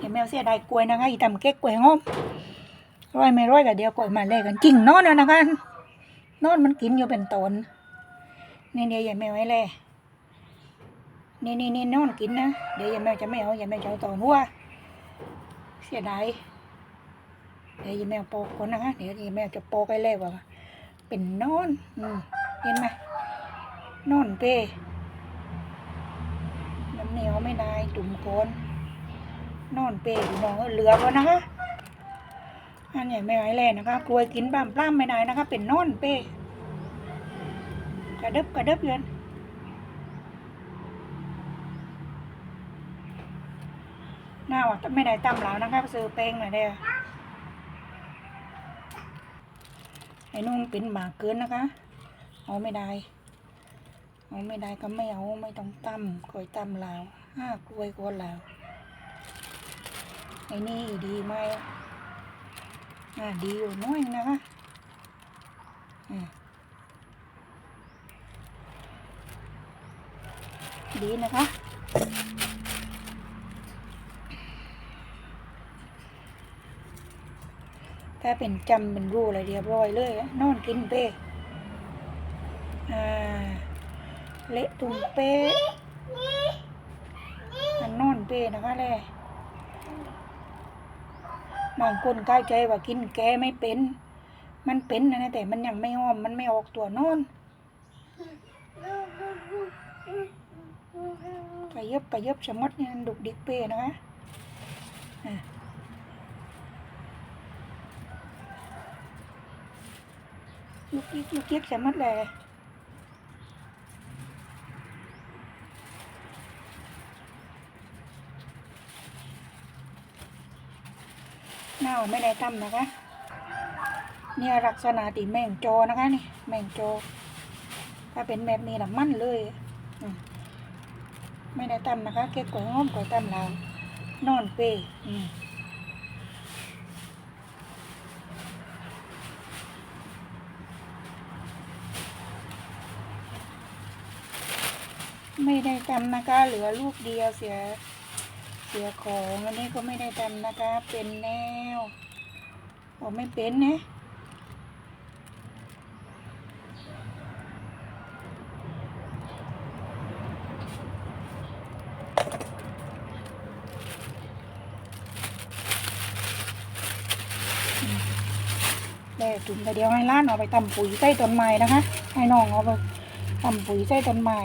อย่าแมวเสียดายกล้วยนะคะอีตำเก๊กกล้วยหอมร้อยไม่ร้อยกับเดียวกล้วยมาเลยกันจริงนอนแล้วนะคะนอนมันกินอยู่เป็นตนนี่เดียวอย่าแมวให้เลยนี่นี่นี่นอนกินนะเดี๋ยวอย่าแมวจะไม่เอาอย่าแมวจะเอาตอนหัวเสียดายเดี๋ยวอย่าแมวโปกคนนะคะเดี๋ยวอย่าแมวจะโปกไปเลยว่าเป็นนอนอืมเห็นไหมนอนเป้น้ำเหนียวไม่ได้ตุ่มโคน นอนเป้ดูน้องเออเหลือแล้วนะคะอันใหญ่ไม่ไหวเลยนะคะกลัวกินบ้ามปล้ามไม่ได้นะคะ เป็นนอนเป้กระดึบกระดึบเยือนหน้าว่าไม่ได้ตำแล้วนะคะซื้อเป้งหน่อยเด้อไอ้นุ่งเป็นหมากเกินนะคะ เอาไม่ได้ เอาไม่ได้ก็ไม่เอาไม่ต้องตำคอยตำลาวห้ากล้วยกวนลาว ไอ้นี่ดีไหมอ่าดีอยู่น้อยนะคะดีนะคะถ้าเป็นจำเป็นรูอะไรเรียบร้อยเลยนอนกินเป้เละตุ่มเป๊ะมันนอนเป๊ะนะคะเลย บางคนเข้าใจว่ากินแกไม่เป็น มันเป็นนะนะ แต่มันยังไม่อ้อมมันไม่ออกตัวนอนกระยบกระยบชะมดเนี่ยดุกดิกเป๊ะนะคะลุกยิกลุกยิกชะมดเลย หน้าไม่ได้ตำนะคะ เนี่ยลักษณะตีแมงโจนะคะนี่แมงโจ ถ้าเป็นแบบนี้นะมั่นเลยไม่ได้ตำนะคะเก็บก๋วยง้อมก๋วยตำลาวนอนเปยอืมไม่ได้ตำนะคะเหลือลูกเดียวเสีย เสียของอันนี้ก็ไม่ได้ทำนะคะ เป็นแนวบอกไม่เป็นนะแต่ถุงแต่เดียวให้ร้านเอาไปทำปุ๋ยใส่ต้นไม้นะคะ ให้น้องเอาไปทำปุ๋ยใส่ต้นไม้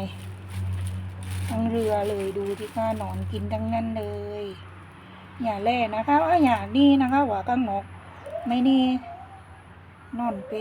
ทั้งเรือเลยดูที่ข้าหนอนกินทั้งนั้นเลยอย่าแล่นะคะว่าอย่านี่นะคะว่ากังนกไม่นี่นอนเป